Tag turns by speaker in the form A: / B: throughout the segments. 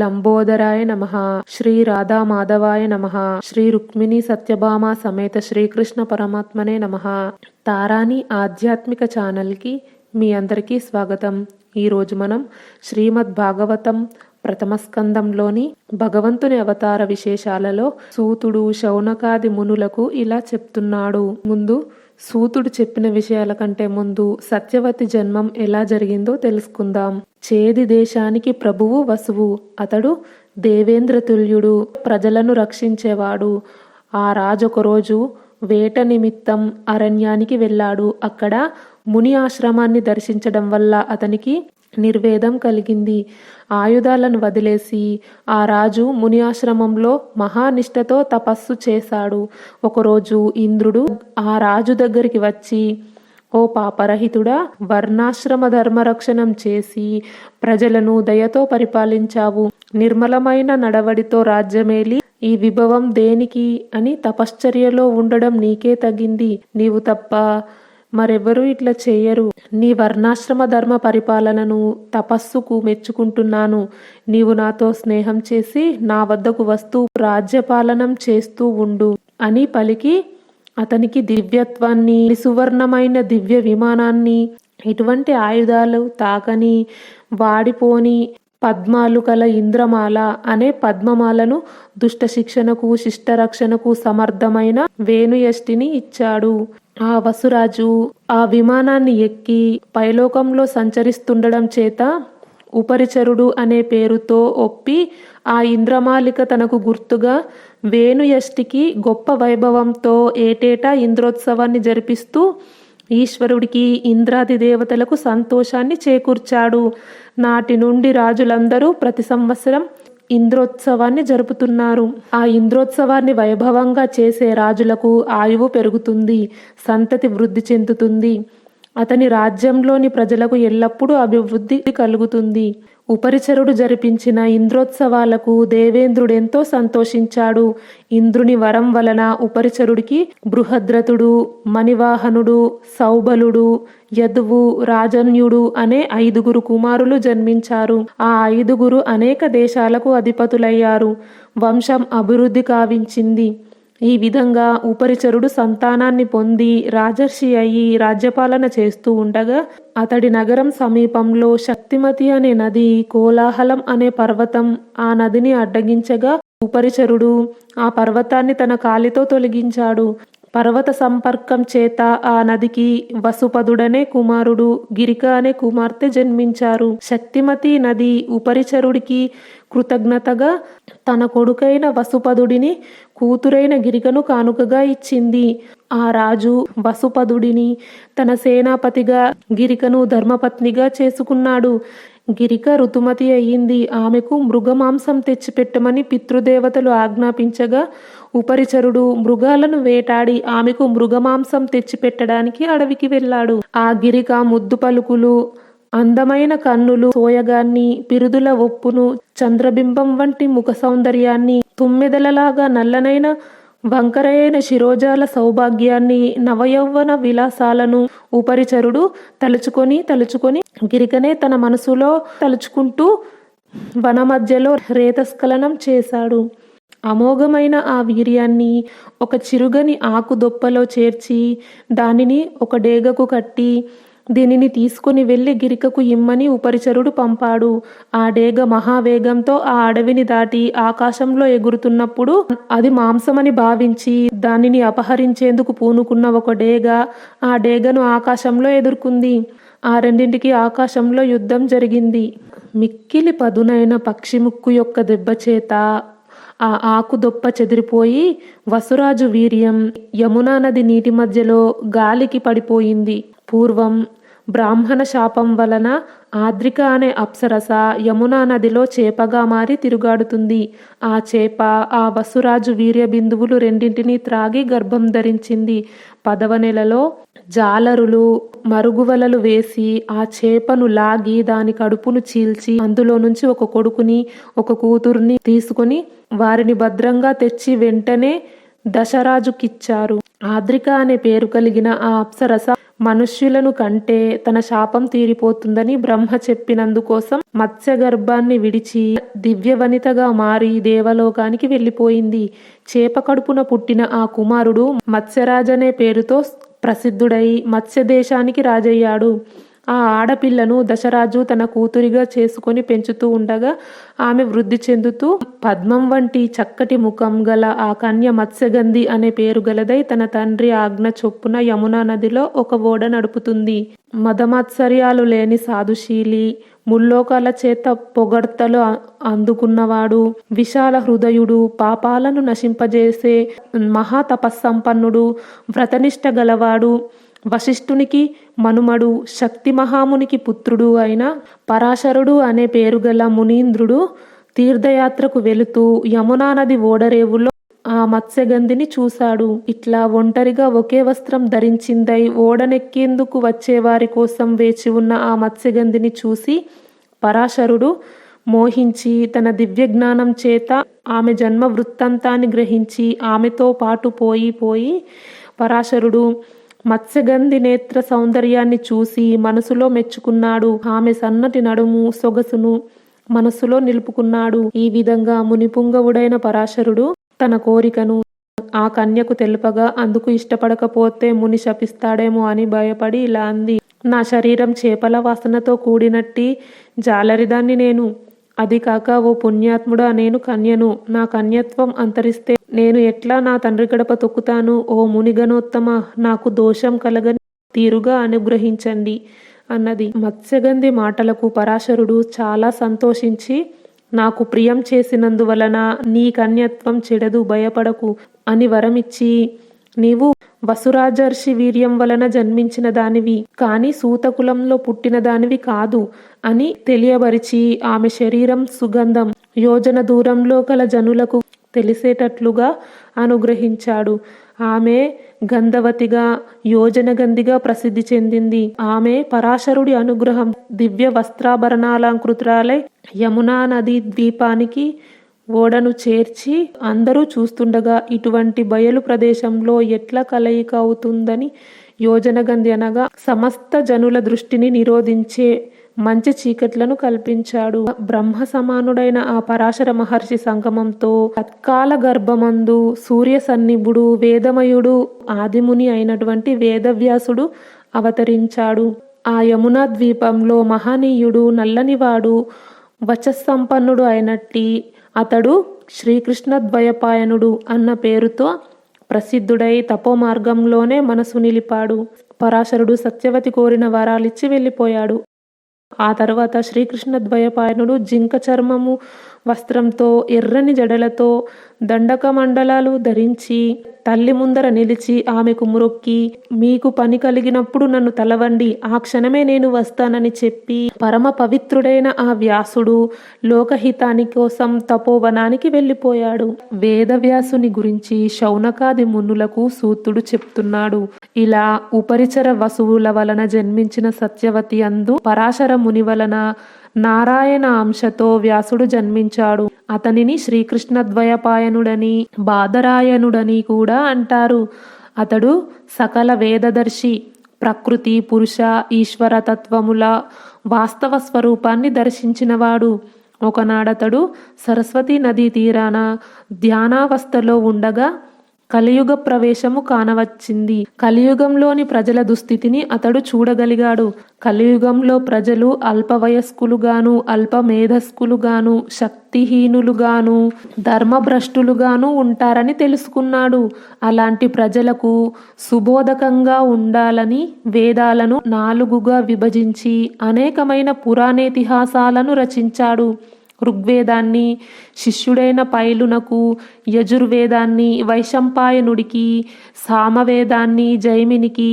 A: లంబోదరాయ నమ శ్రీ రాధా మాధవాయ నమ శ్రీ రుక్మిణి సత్యభామ సమేత శ్రీకృష్ణ పరమాత్మనే నమ. తారాని ఆధ్యాత్మిక ఛానల్కి మీ అందరికీ స్వాగతం. ఈరోజు మనం శ్రీమద్ భాగవతం ప్రథమ స్కందంలోని భగవంతుని అవతార విశేషాలలో సూతుడు శౌనకాది మునులకు ఇలా చెప్తున్నాడు. ముందు సూతుడు చెప్పిన విషయాల కంటే ముందు సత్యవతి జన్మం ఎలా జరిగిందో తెలుసుకుందాం. చేది దేశానికి ప్రభువు వసువు. అతడు దేవేంద్ర తుల్యుడు ప్రజలను రక్షించేవాడు. ఆ రాజు ఒకరోజు వేట నిమిత్తం అరణ్యానికి వెళ్ళాడు. అక్కడ ముని ఆశ్రమాన్ని దర్శించడం వల్ల అతనికి నిర్వేదం కలిగింది. ఆయుధాలను వదిలేసి ఆ రాజు ముని ఆశ్రమంలో మహానిష్టతో తపస్సు చేశాడు. ఒకరోజు ఇంద్రుడు ఆ రాజు దగ్గరికి వచ్చి ఓ పాపరహితుడా వర్ణాశ్రమ ధర్మరక్షణం చేసి ప్రజలను దయతో పరిపాలించావు. నిర్మలమైన నడవడితో రాజ్యమేలి ఈ విభవం దేనికి అని తపశ్చర్యలో ఉండడం నీకే తగింది. నీవు తప్ప మరెవరూ ఇట్లా చేయరు. నీ వర్ణాశ్రమ ధర్మ పరిపాలనను తపస్సుకు మెచ్చుకుంటున్నాను. నీవు నాతో స్నేహం చేసి నా వద్దకు వస్తూ రాజ్యపాలనం చేస్తూ ఉండు అని పలికి అతనికి దివ్యత్వాన్ని సువర్ణమైన దివ్య విమానాన్ని ఇటువంటి ఆయుధాలు తాకని వాడిపోని పద్మాలు కల ఇంద్రమాల అనే పద్మమాలను దుష్ట శిక్షణకు శిష్టరక్షణకు సమర్థమైన వేణుయష్టిని ఇచ్చాడు. ఆ వసురాజు ఆ విమానాన్ని ఎక్కి పైలోకంలో సంచరిస్తుండడం చేత ఉపరిచరుడు అనే పేరుతో ఒప్పి ఆ ఇంద్రమాలిక తనకు గుర్తుగా వేణుయష్టికి గొప్ప వైభవంతో ఏటేటా ఇంద్రోత్సవాన్ని జరిపిస్తూ ఈశ్వరుడికి ఇంద్రాది దేవతలకు సంతోషాన్ని చేకూర్చాడు. నాటి నుండి రాజులందరూ ప్రతి సంవత్సరం ఇంద్రోత్సవాన్ని జరుపుతున్నారు. ఆ ఇంద్రోత్సవాన్ని వైభవంగా చేసే రాజులకు ఆయువు పెరుగుతుంది సంతతి వృద్ధి చెందుతుంది. అతని రాజ్యంలోని ప్రజలకు ఎల్లప్పుడూ అభివృద్ధి కలుగుతుంది. ఉపరిచరుడు జరిపించిన ఇంద్రోత్సవాలకు దేవేంద్రుడెంతో సంతోషించాడు. ఇంద్రుని వరం వలన ఉపరిచరుడికి బృహద్రథుడు మణివాహనుడు సౌబలుడు యదువు రాజన్యుడు అనే ఐదుగురు కుమారులు జన్మించారు. ఆ ఐదుగురు అనేక దేశాలకు అధిపతులయ్యారు. వంశం అభివృద్ధి కావించింది. ఈ విధంగా ఉపరిచరుడు సంతానాన్ని పొంది రాజర్షి అయి రాజ్యపాలన చేస్తూ ఉండగా అతడి నగరం సమీపంలో శక్తిమతి అనే నది కోలాహలం అనే పర్వతం ఆ నదిని అడ్డగించగా ఉపరిచరుడు ఆ పర్వతాన్ని తన కాలితో తొలగించాడు. పర్వత సంపర్కం చేత ఆ నదికి వసుపదుడనే కుమారుడు గిరిక అనే కుమార్తె జన్మించారు. శక్తిమతి నది ఉపరిచరుడికి కృతజ్ఞతగా తన కొడుకైన వసుపదుడిని కూతురైన గిరికను కానుకగా ఇచ్చింది. ఆ రాజు వసుపదుడిని తన సేనాపతిగా గిరికను ధర్మపత్నిగా చేసుకున్నాడు. గిరిక ఋతుమతి అయ్యింది. ఆమెకు మృగమాంసం తెచ్చిపెట్టమని పితృదేవతలు ఆజ్ఞాపించగా ఉపరిచరుడు మృగాలను వేటాడి ఆమెకు మృగమాంసం తెచ్చిపెట్టడానికి అడవికి వెళ్ళాడు. ఆ గిరిక ముద్దు పలుకులు అందమైన కన్నులు సోయగాన్ని పిరుదుల ఒప్పును చంద్రబింబం వంటి ముఖ సౌందర్యాన్ని తుమ్మెదలలాగా నల్లనైన వంకరైన శిరోజాల సౌభాగ్యాన్ని నవయౌవన విలాసాలను ఉపరిచరుడు తలుచుకొని తలుచుకొని గిరికనే తన మనసులో తలుచుకుంటూ వన మధ్యలో రేతస్ఖలనం చేశాడు. అమోఘమైన ఆ వీర్యాన్ని ఒక చిరుగని ఆకు దొప్పలో చేర్చి దానిని ఒక డేగకు కట్టి దీనిని తీసుకుని వెళ్ళి గిరికకు ఇమ్మని ఉపరిచరుడు పంపాడు. ఆ డేగ మహావేగంతో ఆ అడవిని దాటి ఆకాశంలో ఎగురుతున్నప్పుడు అది మాంసమని భావించి దానిని అపహరించేందుకు పూనుకున్న ఒక డేగ ఆ డేగను ఆకాశంలో ఎదుర్కొంది. ఆ రెండింటికి ఆకాశంలో యుద్ధం జరిగింది. మిక్కిలి పదునైన పక్షి ముక్కు యొక్క దెబ్బ చేత ఆ ఆకు దొప్ప చెదిరిపోయి వసురాజు వీర్యం యమునా నది నీటి మధ్యలో గాలికి పడిపోయింది. పూర్వం బ్రాహ్మణ శాపం వలన ఆద్రిక అనే అప్సరస యమునా నదిలో చేపగా మారి తిరుగాడుతుంది. ఆ చేప ఆ వసురాజు వీర్య బిందువులు రెండింటినీ త్రాగి గర్భం ధరించింది. పదవ నెలలో జాలరులు మరుగువలలు వేసి ఆ చేపను లాగి దాని కడుపును చీల్చి అందులో నుంచి ఒక కొడుకుని ఒక కూతుర్ని తీసుకొని వారిని భద్రంగా తెచ్చి వెంటనే దశరాజుకిచ్చారు. ఆద్రిక అనే పేరు కలిగిన ఆ అప్సరస మనుష్యులను కంటే తన శాపం తీరిపోతుందని బ్రహ్మ చెప్పినందుకోసం మత్స్య గర్భాన్ని విడిచి దివ్యవనితగా మారి దేవలోకానికి వెళ్ళిపోయింది. చేప కడుపున పుట్టిన ఆ కుమారుడు మత్స్యరాజనే పేరుతో ప్రసిద్ధుడై మత్స్య దేశానికి రాజయ్యాడు. ఆ ఆడపిల్లను దశరాజు తన కూతురిగా చేసుకొని పెంచుతూ ఉండగా ఆమె వృద్ధి చెందుతూ పద్మం వంటి చక్కటి ముఖం గల ఆ కన్య మత్స్యగంధి అనే పేరు గలదై తన తండ్రి ఆజ్ఞ చొప్పున యమునా నదిలో ఒక ఓడ నడుపుతుంది. మదమాత్సర్యాలు లేని సాధుశీలి ముల్లోకాల చేత పొగడ్తలు అందుకున్నవాడు విశాల హృదయుడు పాపాలను నశింపజేసే మహాతపస్సంపన్నుడు వ్రతనిష్ట గలవాడు వశిష్ఠునికి మనుమడు శక్తి మహామునికి పుత్రుడు అయిన పరాశరుడు అనే పేరు గల మునీంద్రుడు తీర్థయాత్రకు వెళుతూ యమునా నది ఓడరేవులో ఆ మత్స్యగంధిని చూశాడు. ఇట్లా ఒంటరిగా ఒకే వస్త్రం ధరించిందై ఓడనెక్కేందుకు వచ్చేవారి కోసం వేచి ఉన్న ఆ మత్స్యగంధిని చూసి పరాశరుడు మోహించి తన దివ్య జ్ఞానం చేత ఆమె జన్మ వృత్తాంతాన్ని గ్రహించి ఆమెతో పాటు పోయి పోయి పరాశరుడు మత్స్యగంధి నేత్ర సౌందర్యాన్ని చూసి మనసులో మెచ్చుకున్నాడు. ఆమె సన్నటి నడుము సొగసును మనసులో నిలుపుకున్నాడు. ఈ విధంగా మునిపుంగవుడైన పరాశరుడు తన కోరికను ఆ కన్యకు తెలుపగా అందుకు ఇష్టపడకపోతే ముని శపిస్తాడేమో అని భయపడి ఇలా అంది. నా శరీరం చేపల వాసనతో కూడినట్టి జాలరిదాన్ని నేను. అది కాక ఓ పుణ్యాత్ముడా నేను కన్యను. నా కన్యత్వం అంతరిస్తే నేను ఎట్లా నా తండ్రి గడప తొక్కుతాను? ఓ మునిగనోత్తమ నాకు దోషం కలగని తీరుగా అనుగ్రహించండి అన్నది. మత్స్యగంధి మాటలకు పరాశరుడు చాలా సంతోషించి నాకు ప్రియం చేసినందువలన నీ కన్యత్వం చెడదు భయపడకు అని వరమిచ్చి నీవు వసురాజర్షి వీర్యం వలన జన్మించిన దానివి కాని సూతకులంలో పుట్టిన దానివి కాదు అని తెలియబరిచి ఆమె శరీరం సుగంధం యోజన దూరంలో గల జనులకు తెలిసేటట్లుగా అనుగ్రహించాడు. ఆమె గంధవతిగా యోజనగంధిగా ప్రసిద్ధి చెందింది. ఆమె పరాశరుడి అనుగ్రహం దివ్య వస్త్రాభరణాలంకృతురాలై యమునా నది ద్వీపానికి ఓడను చేర్చి అందరూ చూస్తుండగా ఇటువంటి బయలు ప్రదేశంలో ఎట్లా కలయిక అవుతుందని యోజనగంధి అనగా సమస్త జనుల దృష్టిని నిరోధించే మంచి చీకట్లను కల్పించాడు. బ్రహ్మ సమానుడైన ఆ పరాశర మహర్షి సంగమంతో తత్కాల గర్భమందు సూర్య సన్నిభుడు వేదమయుడు ఆదిముని అయినటువంటి వేదవ్యాసుడు అవతరించాడు. ఆ యమునా ద్వీపంలో మహనీయుడు నల్లనివాడు వచస్సంపన్నుడు అయినట్టి అతడు శ్రీకృష్ణ ద్వయపాయనుడు అన్న పేరుతో ప్రసిద్ధుడై తపో మార్గంలోనే మనసు నిలిపాడు. పరాశరుడు సత్యవతి కోరిన వరాలిచ్చి వెళ్ళిపోయాడు. ఆ తర్వాత శ్రీకృష్ణ ద్వయపాయనుడు జింక చర్మము వస్త్రంతో ఎర్రని జడలతో దండక మండలాలు ధరించి తల్లి ముందర నిలిచి ఆమెకు మ్రొక్కి మీకు పని కలిగినప్పుడు నన్ను తలవండి ఆ క్షణమే నేను వస్తానని చెప్పి పరమ పవిత్రుడైన ఆ వ్యాసుడు లోకహితాని కోసం తపోవనానికి వెళ్ళిపోయాడు. వేదవ్యాసుని గురించి శౌనకాది మునులకు సూతుడు చెప్తున్నాడు. ఇలా ఉపరిచర వసువుల వలన జన్మించిన సత్యవతి అందు పరాశర ముని వలన నారాయణ అంశతో వ్యాసుడు జన్మించాడు. అతనిని శ్రీకృష్ణద్వయపాయనుడని బాదరాయణుడని కూడా అంటారు. అతడు సకల వేదదర్శి ప్రకృతి పురుష ఈశ్వర తత్వముల వాస్తవ స్వరూపాన్ని దర్శించినవాడు. ఒకనాడతడు సరస్వతి నదీ తీరాన ధ్యానావస్థలో ఉండగా కలియుగ ప్రవేశము కానవచ్చింది. కలియుగంలోని ప్రజల దుస్థితిని అతడు చూడగలిగాడు. కలియుగంలో ప్రజలు అల్పవయస్కులుగాను అల్పమేధస్కులుగాను అల్ప మేధస్కులుగాను శక్తిహీనులుగాను ధర్మభ్రష్టులుగాను ఉంటారని తెలుసుకున్నాడు. అలాంటి ప్రజలకు సుబోధకంగా ఉండాలని వేదాలను నాలుగుగా విభజించి అనేకమైన పురాణేతిహాసాలను రచించాడు. ఋగ్వేదాన్ని శిష్యుడైన పైలునకు యజుర్వేదాన్ని వైశంపాయనుడికి సామవేదాన్ని జైమినికి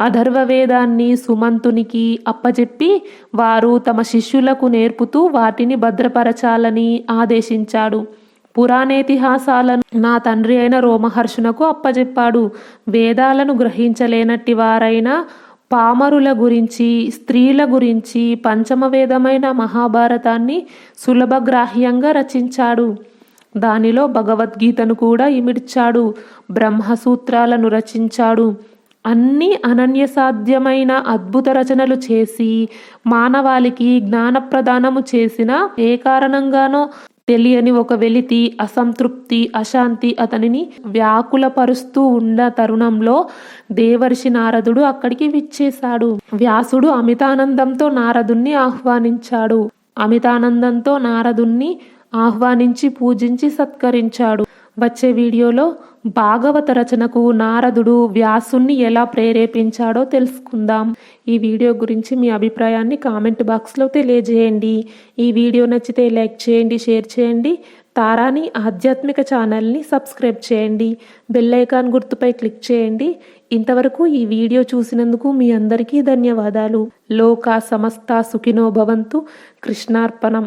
A: అధర్వవేదాన్ని సుమంతునికి అప్పజెప్పి వారు తమ శిష్యులకు నేర్పుతూ వాటిని భద్రపరచాలని ఆదేశించాడు. పురాణేతిహాసాలను నా తండ్రి అయిన రోమహర్షునకు అప్పజెప్పాడు. వేదాలను గ్రహించలేనట్టి వారైన పామరుల గురించి స్త్రీల గురించి పంచమవేదమైన మహాభారతాన్ని సులభగ్రాహ్యంగా రచించాడు. దానిలో భగవద్గీతను కూడా ఇమిడ్చాడు బ్రహ్మసూత్రాలను రచించాడు. అన్ని అనన్యసాధ్యమైన అద్భుత రచనలు చేసి మానవాళికి జ్ఞానప్రదానము చేసిన ఏ కారణంగానో తెలియని ఒక వెలితి అసంతృప్తి అశాంతి అతనిని వ్యాకులపరుస్తూ ఉన్న తరుణంలో దేవర్షి నారదుడు అక్కడికి విచ్చేశాడు. వ్యాసుడు అమితానందంతో నారదుణ్ణి ఆహ్వానించాడు. అమితానందంతో నారదుణ్ణి ఆహ్వానించి పూజించి సత్కరించాడు. వచ్చే వీడియోలో భాగవత రచనకు నారదుడు వ్యాసుణ్ణి ఎలా ప్రేరేపించాడో తెలుసుకుందాం. ఈ వీడియో గురించి మీ అభిప్రాయాన్ని కామెంట్ బాక్స్లో తెలియజేయండి. ఈ వీడియో నచ్చితే లైక్ చేయండి షేర్ చేయండి తారాని ఆధ్యాత్మిక ఛానల్ని సబ్స్క్రైబ్ చేయండి బెల్ ఐకాన్ గుర్తుపై క్లిక్ చేయండి. ఇంతవరకు ఈ వీడియో చూసినందుకు మీ అందరికీ ధన్యవాదాలు. లోకా సమస్త సుఖినో భవంతు. కృష్ణార్పణం.